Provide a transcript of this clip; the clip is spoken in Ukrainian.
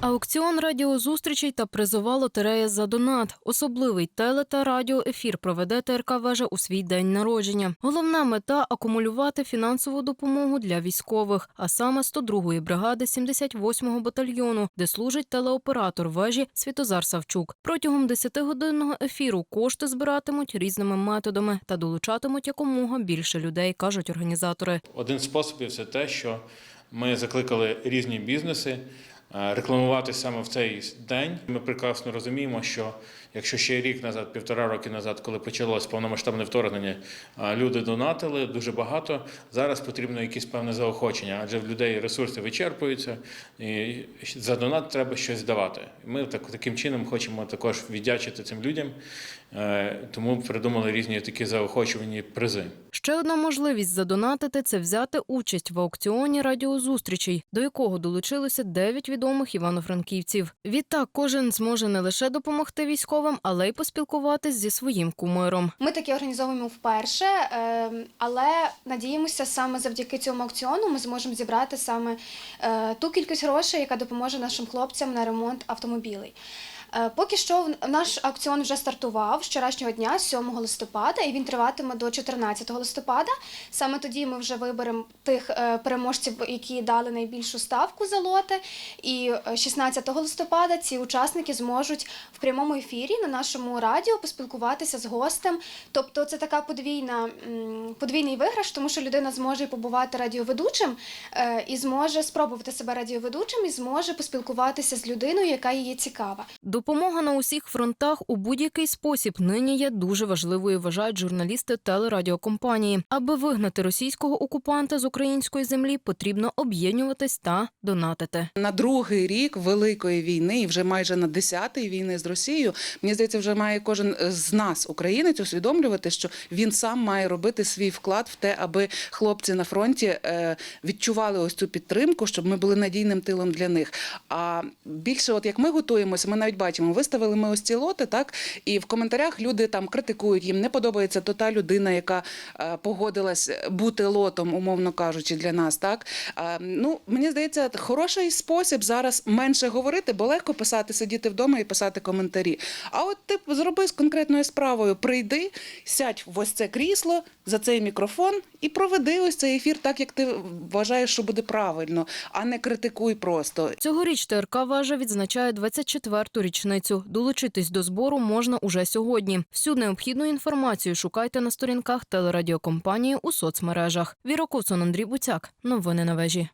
Аукціон радіозустрічей та призова лотерея за донат. Особливий теле та радіоефір проведе ТРК Вежа у свій день народження. Головна мета акумулювати фінансову допомогу для військових, а саме 102-ї бригади 78-го батальйону, де служить телеоператор вежі Світозар Савчук. Протягом 10-годинного ефіру кошти збиратимуть різними методами та долучатимуть якомога більше людей, кажуть організатори. Один з способів це те, що ми закликали різні бізнеси рекламувати саме в цей день. Ми прекрасно розуміємо, що якщо ще рік назад, півтора роки назад, коли почалось повномасштабне вторгнення, е, люди донатили дуже багато. Зараз потрібно якесь певне заохочення, адже в людей ресурси вичерпуються, і за донат треба щось давати. Ми так, таким чином хочемо також віддячити цим людям, е, тому придумали різні такі заохочувані призи. Ще одна можливість задонатити це взяти участь в аукціоні радіозустрічей, до якого долучилося 9 відомих івано-франківців. Відтак кожен зможе не лише допомогти військовим, але й поспілкуватись зі своїм кумиром. Ми таке організовуємо вперше, е, але надіємося, саме завдяки цьому аукціону ми зможемо зібрати саме е, ту кількість грошей, яка допоможе нашим хлопцям на ремонт автомобілей. Е, Поки що наш аукціон вже стартував вчорашнього дня, 7 листопада, і він триватиме до 14 листопада. Саме тоді ми вже виберемо тих е, переможців, які дали найбільшу ставку за лоти. І е, 16 листопада ці учасники зможуть в прямому ефірі на нашому радіо поспілкуватися з гостем. Тобто це така подвійна, подвійний виграш, тому що людина зможе побувати радіоведучим е, і зможе спробувати себе радіоведучим, і зможе поспілкуватися з людиною, яка їй цікава. Допомога на усіх фронтах у будь-який спосіб нині є дуже важливою, вважають журналісти телерадіокомпанії. Аби вигнати російського окупанта з української землі, потрібно об'єднуватись та донатити. На другий рік великої війни, і вже майже на десятий війни з Росією, мені здається, вже має кожен з нас, українець, усвідомлювати, що він сам має робити свій вклад в те, аби хлопці на фронті е, відчували ось цю підтримку, щоб ми були надійним тилом для них. А більше, от як ми готуємося, ми навіть бачимо, виставили ми ось ці лоти, так і в коментарях люди там критикують, їм не подобається то та людина, яка е, погодилась бути лотом, умовно кажучи, для нас. Так Е, ну мені здається, хороший спосіб зараз менше говорити, бо легко писати, сидіти вдома і писати коментарі. А от ти зроби з конкретною справою, прийди, сядь в ось це крісло за цей мікрофон і проведи ось цей ефір так, як ти вважаєш, що буде правильно, а не критикуй просто. Цьогоріч ТРК Важа відзначає 24-ту річницю. Долучитись до збору можна уже сьогодні. Всю необхідну інформацію шукайте на сторінках телерадіокомпанії у соцмережах. Віра Ковсон, Андрій Буцяк. Новини на вежі.